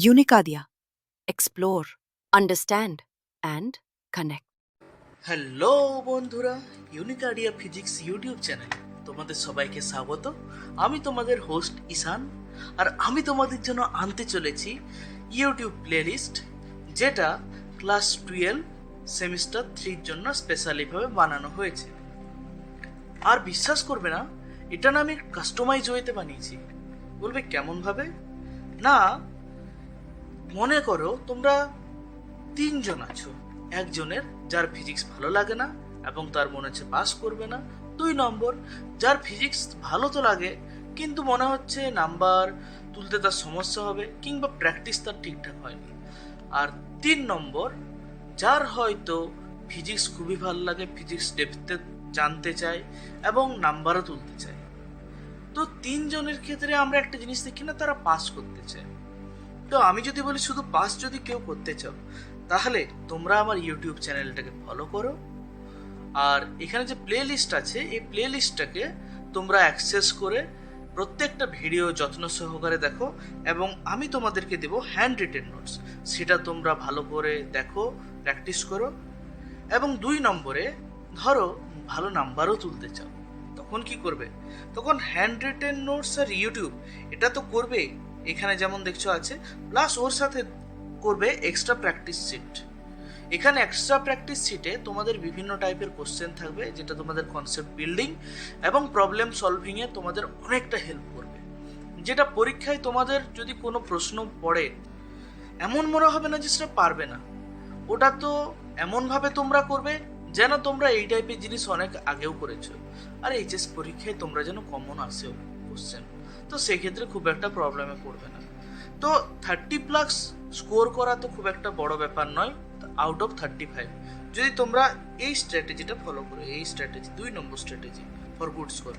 Unicadia. Explore, understand, and connect. Hello বন্ধুরা ইউনিকার্ডিয়া physics YouTube channel তোমাদের সবাইকে স্বাগত আমি তোমাদের হোস্ট ঈশান আর আমি তোমাদের জন্য আনতে চলেছি ইউটিউব প্লেলিস্ট যেটা ক্লাস টুয়েলভ সেমিস্টার থ্রির জন্য স্পেশালিভাবে বানানো হয়েছে আর বিশ্বাস করবে না এটা না আমি কাস্টমাইজ ওয়েতে বানিয়েছি বলবে কেমনভাবে না মনে করো তোমরা তিনজন আছো। একজনের যার ফিজিক্স ভালো লাগে না এবং তার মনে হচ্ছে পাস করবে না। দুই নম্বর, যার ফিজিক্স ভালো তো লাগে, কিন্তু মনে হচ্ছে নাম্বার তুলতে তার সমস্যা হবে কিংবা প্র্যাকটিস তার ঠিকঠাক হয়নি। আর তিন নম্বর, যার হয়তো ফিজিক্স খুবই ভালো লাগে ফিজিক্স ডেপথে জানতে চায় এবং নাম্বারও তুলতে চায়। তো তিনজনের ক্ষেত্রে আমরা একটা জিনিস দেখি না, তারা পাস করতে চায়। তো আমি যদি বলি শুধু পাস যদি কেউ করতে চাও, তাহলে তোমরা আমার ইউটিউব চ্যানেলটাকে ফলো করো। আর এখানে যে প্লে লিস্ট আছে, এই প্লে লিস্টটাকে তোমরা অ্যাক্সেস করে প্রত্যেকটা ভিডিও যত্ন সহকারে দেখো এবং আমি তোমাদেরকে দেবো হ্যান্ড রিটেন নোটস সেটা তোমরা ভালো করে দেখো প্র্যাকটিস করো। এবং দুই নম্বরে, ধরো, ভালো নাম্বারও তুলতে চাও। তখন কি করবে? তখন হ্যান্ড রিটেন নোটস আর ইউটিউব এটা তো করবে এখানে যেমন দেখছ আছে প্লাস ওর সাথে করবে এক্সট্রা প্র্যাকটিস সিট এখানে এক্সট্রা প্র্যাকটিস সিটে তোমাদের বিভিন্ন টাইপের কোশ্চেন থাকবে, যেটা তোমাদের কনসেপ্ট বিল্ডিং এবং প্রবলেম সলভিংয়ে তোমাদের অনেকটা হেল্প করবে। যেটা পরীক্ষায় তোমাদের যদি কোনো প্রশ্ন পড়ে, এমন মনে হবে না যে সেটা পারবে না। ওটা তো এমনভাবে তোমরা করবে যেন তোমরা এই টাইপের জিনিস অনেক আগেও করেছ। আর এইচএস পরীক্ষায় তোমরা যেন কমন আসেও কোশ্চেন তো সেক্ষেত্রে খুব একটা প্রবলেমে পড়বে না। তো থার্টি প্লাস স্কোর করা তো খুব একটা বড় ব্যাপার নয় আউট অফ থার্টি ফাইভ যদি তোমরা এই স্ট্র্যাটেজিটা ফলো করো, এই স্ট্র্যাটেজি দুই number strategy for good score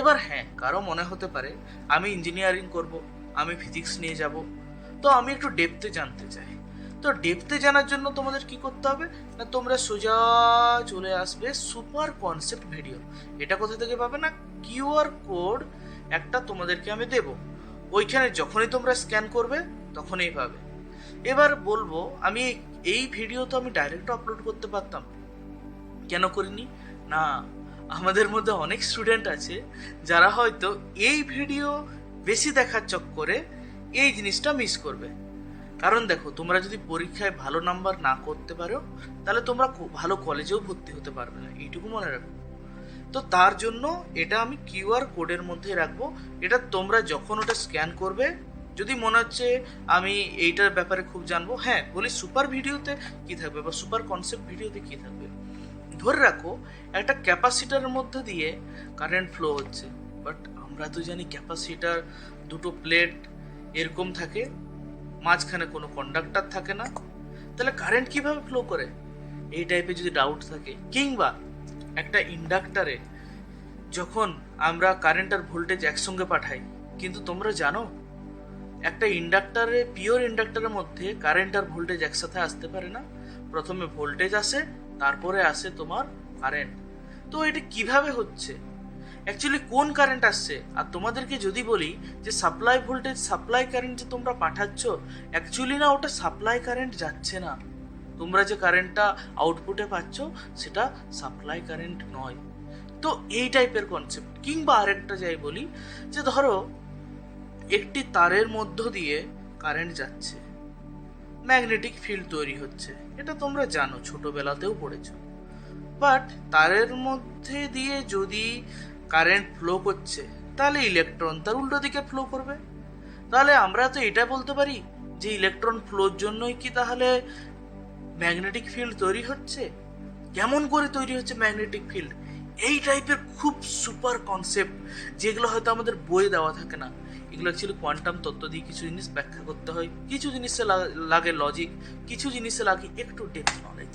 এবার হ্যাঁ কারও মনে হতে পারে, আমি ইঞ্জিনিয়ারিং করব, আমি ফিজিক্স নিয়ে যাব। তো আমি একটু ডেপথে জানতে চাই। তো ডেপথে জানার জন্য তোমাদের কি করতে হবে? না, তোমরা সোজা চলে আসবে সুপার কনসেপ্ট ভিডিও এটা কোথা থেকে পাবে না? কিউআর কোড একটা তোমাদেরকে আমি দেব। ওইখানে যখনই তোমরা স্ক্যান করবে, তখনই পাবে। এবার বলব, আমি এই ভিডিও তো আমি ডাইরেক্ট আপলোড করতে পারতাম। কেন করিনি? না, আমাদের মধ্যে অনেক স্টুডেন্ট আছে, যারা হয়তো এই ভিডিও বেশি দেখার চক্করে এই জিনিসটা মিস করবে। কারণ দেখো, তোমরা যদি পরীক্ষায় ভালো নাম্বার না করতে পারো, তাহলে তোমরা ভালো কলেজেও ভর্তি হতে পারবে না। এইটুকু মনে রাখো। তো তার জন্য এটা আমি কিউআর কোডের মধ্যে রাখব। এটা তোমরা যখন ওটা স্ক্যান করবে, যদি মনে হচ্ছে আমি এইটার ব্যাপারে খুব জানব হ্যাঁ বলি সুপার ভিডিওতে কি থাকবে বা সুপার কনসেপ্ট ভিডিওতে কি থাকবে? ধরে রাখো, একটা ক্যাপাসিটারের মধ্যে দিয়ে কারেন্ট ফ্লো হচ্ছে, বাট আমরা তো জানি ক্যাপাসিটার দুটো প্লেট এরকম থাকে, মাঝখানে কোনো কন্ডাক্টর থাকে না। তাহলে কারেন্ট কীভাবে ফ্লো করে? এই টাইপের যদি ডাউট থাকে, কিংবা একটা ইন্ডাক্টারে যখন আমরা কারেন্ট আর ভোল্টেজ একসঙ্গে পাঠাই, কিন্তু তোমরা জানো, একটা ইন্ডাক্টারে পিওর ইন্ডাক্টারের মধ্যে কারেন্ট আর ভোল্টেজ একসাথে আসতে পারে না। প্রথমে ভোল্টেজ আসে, তারপরে আসে তোমার কারেন্ট। তো এটা কীভাবে হচ্ছে? অ্যাকচুয়ালি কোন কারেন্ট আসছে? আর তোমাদেরকে যদি বলি যে সাপ্লাই ভোল্টেজ সাপ্লাই কারেন্ট যে তোমরা পাঠাচ্ছ অ্যাকচুয়ালি না, ওটা সাপ্লাই কারেন্ট যাচ্ছে না। তোমরা যে কারেন্টটা আউটপুটে পাচ্ছ, সেটা সাপ্লাই কারেন্ট নয়। তো এই টাইপের কনসেপ্ট কিংবা আরেকটা যাই বলি, যে ধরো, একটি তারের মধ্য দিয়ে কারেন্ট যাচ্ছে। ম্যাগনেটিক ফিল্ড তৈরি হচ্ছে। এটা তোমরা জানো, ছোটবেলাতেও পড়েছো। বাট তারের মধ্যে দিয়ে যদি কারেন্ট ফ্লো করছে, তাহলে ইলেকট্রন তার উল্টো দিকে ফ্লো করবে। তাহলে আমরা তো এটা বলতে পারি যে ইলেকট্রন ফ্লোর জন্যই কি তাহলে ম্যাগনেটিক ফিল্ড তৈরি হচ্ছে? কেমন করে তৈরি হচ্ছে ম্যাগনেটিক ফিল্ড? এই টাইপের খুব সুপার কনসেপ্ট, যেগুলো হয়তো আমাদের বইয়ে দেওয়া থাকে না। এগুলো অ্যাকচুয়ালি কোয়ান্টাম তত্ত্ব দিয়ে কিছু জিনিস ব্যাখ্যা করতে হয়। কিছু জিনিসে লাগে লজিক কিছু জিনিসে লাগে একটু ডেপথ নলেজ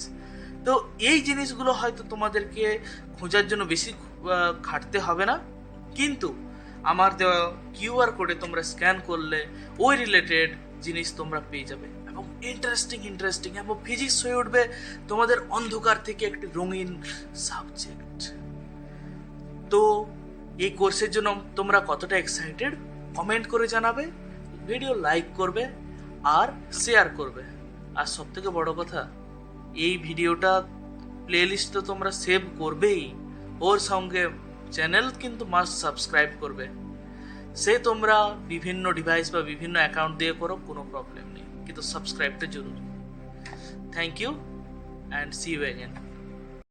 তো এই জিনিসগুলো হয়তো তোমাদেরকে খোঁজার জন্য বেশি খাটতে হবে না। কিন্তু আমার দেওয়া কিউআর কোডে তোমরা স্ক্যান করলে ওই রিলেটেড জিনিস তোমরা পেয়ে যাবে। এবং ইন্টারেস্টিং ইন্টারেস্টিং এবং ফিজিক্স হয়ে উঠবে তোমাদের অন্ধকার থেকে একটি রঙিন সাবজেক্ট তো এই কোর্সের জন্য তোমরা কতটা এক্সাইটেড কমেন্ট করে জানাবে ভিডিও লাইক করবে আর শেয়ার করবে। আর সব থেকে বড় কথা, এই ভিডিওটা প্লেলিস্ট তো তোমরা সেভ করবেই। ওর সঙ্গে চ্যানেল কিন্তু মাস্ট সাবস্ক্রাইব করবে। সে তোমরা বিভিন্ন ডিভাইস বা বিভিন্ন অ্যাকাউন্ট দিয়ে করো, কোনো প্রবলেম নেই। कि तो सब्सक्राइब तो जरूर thank you and see you again